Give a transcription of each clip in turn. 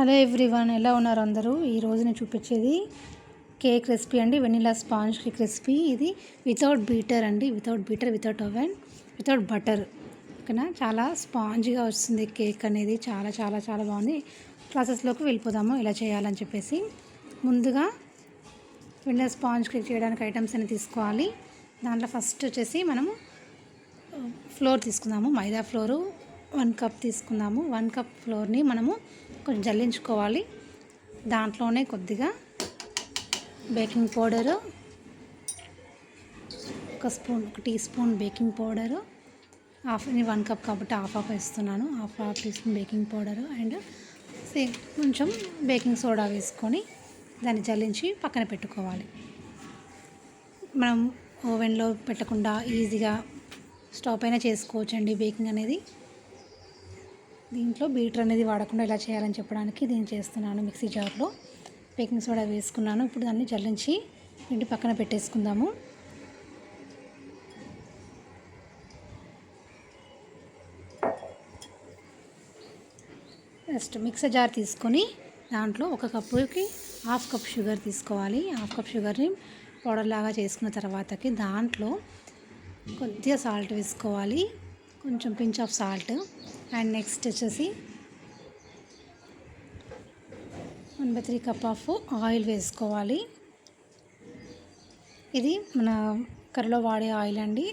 Hello everyone ఎలా ఉన్నారు అందరూ? ఈరోజు నేను చూపించేది కేక్ రెసిపీ అండి వెనిలా స్పాంజ్ కేక్ రెసిపీ. ఇది వితౌట్ బీటర్ అండి without beater without oven without butter. ఓకేనా? చాలా స్పాంజ్గా వస్తుంది కేక్ అనేది. చాలా చాలా చాలా బాగుంది. ప్రాసెస్లోకి వెళ్ళిపోదాము ఎలా చేయాలని చెప్పేసి. ముందుగా వెనిలా స్పాంజ్ కేక్ చేయడానికి ఐటమ్స్ అన్ని తీసుకోవాలి. దాంట్లో ఫస్ట్ వచ్చేసి మనము ఫ్లోర్ తీసుకుందాము. మైదా ఫ్లోరు వన్ కప్ తీసుకుందాము. వన్ కప్ ఫ్లోర్ని మనము కొంచెం జల్లించుకోవాలి దాంట్లోనే కొద్దిగా బేకింగ్ పౌడరు ఒక స్పూన్ ఒక teaspoon baking powder half ఇది వన్ కప్ కాబట్టి హాఫ్ హాఫ్ వేస్తున్నాను. Half half teaspoon baking powder and same కొంచెం బేకింగ్ సోడా వేసుకొని దాన్ని జల్లించి పక్కన పెట్టుకోవాలి. మనం ఓవెన్లో పెట్టకుండా ఈజీగా స్టవ్ పైన చేసుకోవచ్చండి బేకింగ్ అనేది. దీంట్లో బీటర్ అనేది వాడకుండా ఎలా చేయాలని చెప్పడానికి దీన్ని చేస్తున్నాను మిక్సీ జార్లో. బేకింగ్ సోడా వేసుకున్నాను. ఇప్పుడు దాన్ని జల్లించి ఇంటి పక్కన పెట్టేసుకుందాము. నెక్స్ట్ మిక్సర్ జార్ తీసుకొని దాంట్లో ఒక కప్పుకి హాఫ్ కప్ షుగర్ తీసుకోవాలి. హాఫ్ కప్ షుగర్ని పౌడర్ లాగా చేసుకున్న తర్వాతకి దాంట్లో కొద్దిగా సాల్ట్ వేసుకోవాలి. కొంచెం pinch of salt and next వచ్చేసి one by three cup of oil వేసుకోవాలి. ఇది మన కర్రీలో వాడే ఆయిల్ అండి.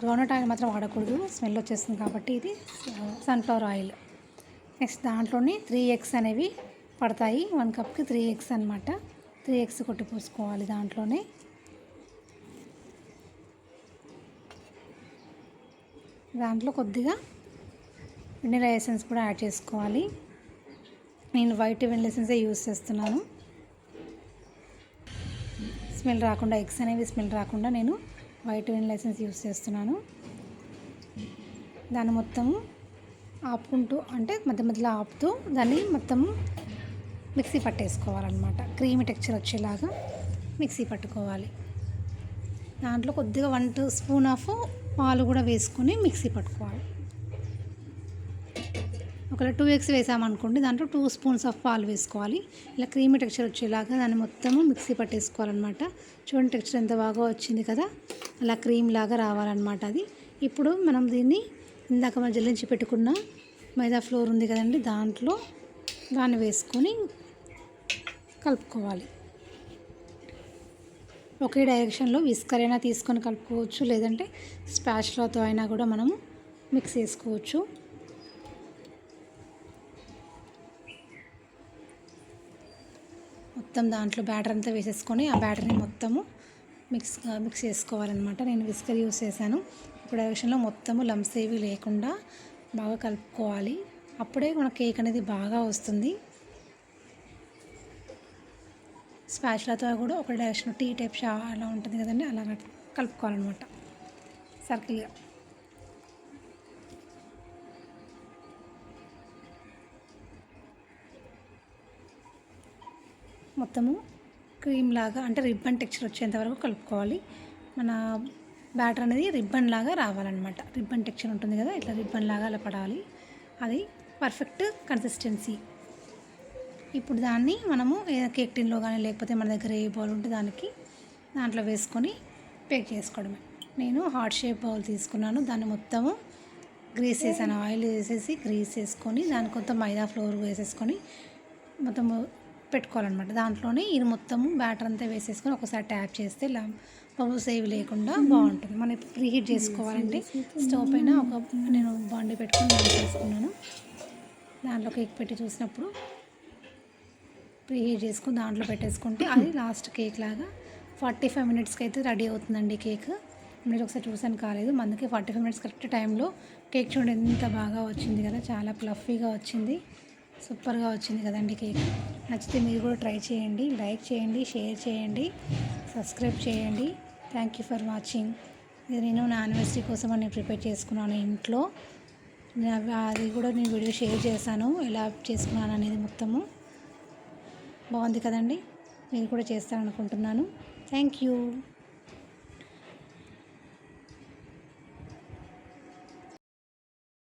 గ్రౌండ్నట్ ఆయిల్ మాత్రం వాడకూడదు. స్మెల్ వచ్చేస్తుంది కాబట్టి ఇది సన్ఫ్లవర్ ఆయిల్. నెక్స్ట్ దాంట్లోని త్రీ ఎగ్స్ అనేవి పడతాయి. వన్ కప్కి త్రీ ఎగ్స్ అనమాట త్రీ ఎగ్స్ కొట్టి పోసుకోవాలి దాంట్లోనే. దాంట్లో కొద్దిగా వెనిలా ఎసెన్స్ కూడా యాడ్ చేసుకోవాలి. నేను వైట్ వెనిలా ఎసెన్సే యూస్ చేస్తున్నాను. స్మెల్ రాకుండా ఎగ్స్ అనేవి స్మెల్ రాకుండా నేను వైట్ వెనిలా ఎసెన్స్ యూస్ చేస్తున్నాను. దాన్ని మొత్తము ఆపుకుంటూ అంటే మధ్య మధ్యలో ఆపుతూ దాన్ని మొత్తం మిక్సీ పట్టేసుకోవాలన్నమాట. క్రీమీ టెక్చర్ వచ్చేలాగా మిక్సీ పట్టుకోవాలి. దాంట్లో కొద్దిగా వన్ టూ స్పూన్ ఆఫ్ పాలు కూడా వేసుకొని మిక్సీ పట్టుకోవాలి. ఒకవేళ టూ ఎగ్స్ వేసామనుకోండి దాంట్లో టూ స్పూన్స్ ఆఫ్ పాలు వేసుకోవాలి. ఇలా క్రీమీ టెక్స్చర్ వచ్చేలాగా దాన్ని మొత్తము మిక్సీ పట్టేసుకోవాలన్నమాట. చూడండి టెక్స్చర్ ఎంత బాగా వచ్చింది కదా? అలా క్రీమ్ లాగా రావాలన్నమాట అది. ఇప్పుడు మనం దీన్ని ఇందాక మనం జల్లించి పెట్టుకున్న మైదా ఫ్లోర్ ఉంది కదండి దాంట్లో దాన్ని వేసుకొని కలుపుకోవాలి. ఒకే డైరెక్షన్లో విస్కర్ అయినా తీసుకొని కలుపుకోవచ్చు లేదంటే స్పాచ్లతో అయినా కూడా మనము మిక్స్ చేసుకోవచ్చు. మొత్తం దాంట్లో బ్యాటర్ అంతా వేసేసుకొని ఆ బ్యాటర్ని మొత్తము మిక్స్ మిక్స్ చేసుకోవాలన్నమాట. నేను విస్కర్ యూస్ చేశాను. ఇప్పుడు డైరెక్షన్లో మొత్తము లంప్స్ ఏవి లేకుండా బాగా కలుపుకోవాలి. అప్పుడే మన కేక్ అనేది బాగా వస్తుంది. స్పాచ్లతో కూడా ఒక డైరెక్షన్ టీ టైప్ షా అలా ఉంటుంది కదండి అలా కలుపుకోవాలన్నమాట. సర్కిల్గా. మొత్తము క్రీమ్ లాగా అంటే రిబ్బన్ టెక్స్చర్ వచ్చేంత వరకు కలుపుకోవాలి. మన బ్యాటర్ అనేది రిబ్బన్ లాగా రావాలన్నమాట. రిబ్బన్ టెక్స్చర్ ఉంటుంది కదా ఇట్లా రిబ్బన్ లాగా అలా పడాలి. అది పర్ఫెక్ట్ కన్సిస్టెన్సీ. ఇప్పుడు దాన్ని మనము కేక్ టిన్లో కానీ లేకపోతే మన దగ్గర ఏ బౌల్ ఉంటే దానికి దాంట్లో వేసుకొని పేక్ చేసుకోవడమే. నేను హార్ట్ షేప్ బౌల్ తీసుకున్నాను. దాన్ని మొత్తము గ్రీస్ చేసాను. ఆయిల్ వేసేసి గ్రీస్ వేసుకొని దాని కొంత మైదా ఫ్లోర్ వేసేసుకొని మొత్తము పెట్టుకోవాలన్నమాట. దాంట్లోనే ఇది మొత్తము బ్యాటర్ అంతా వేసేసుకొని ఒకసారి ట్యాప్ చేస్తే బబుల్స్ ఏవి లేకుండా బాగుంటుంది. మనం ఇప్పుడు హీట్ చేసుకోవాలంటే స్టవ్ పైన ఒక నేను బాండి పెట్టుకొని దాన్ని చేసుకున్నాను దాంట్లో కేక్ పెట్టి చూసినప్పుడు ప్రీహీట్ చేసుకుని దాంట్లో పెట్టేసుకుంటే అది లాస్ట్ కేక్ లాగా ఫార్టీ ఫైవ్ మినిట్స్కి అయితే రెడీ అవుతుందండి కేక్ మీరు ఒకసారి చూసాను కాలేదు అందుకే ఫార్టీ ఫైవ్ మినిట్స్ కరెక్ట్ టైంలో కేక్ చూడండి ఎంత బాగా వచ్చింది కదా చాలా ప్లఫీగా వచ్చింది సూపర్గా వచ్చింది కదండి కేక్ నచ్చితే మీరు కూడా ట్రై చేయండి లైక్ చేయండి షేర్ చేయండి సబ్స్క్రైబ్ చేయండి. థ్యాంక్ యూ ఫర్ వాచింగ్ ఇది నేను నా యానివర్సరీ కోసం నేను ప్రిపేర్ చేసుకున్నాను ఇంట్లో. అది కూడా నేను వీడియో షేర్ చేశాను ఎలా చేసుకున్నాను అనేది మొత్తము. బాగుంది కదండి. మీరు కూడా చేస్తారనుకుంటున్నాను థ్యాంక్ యూ.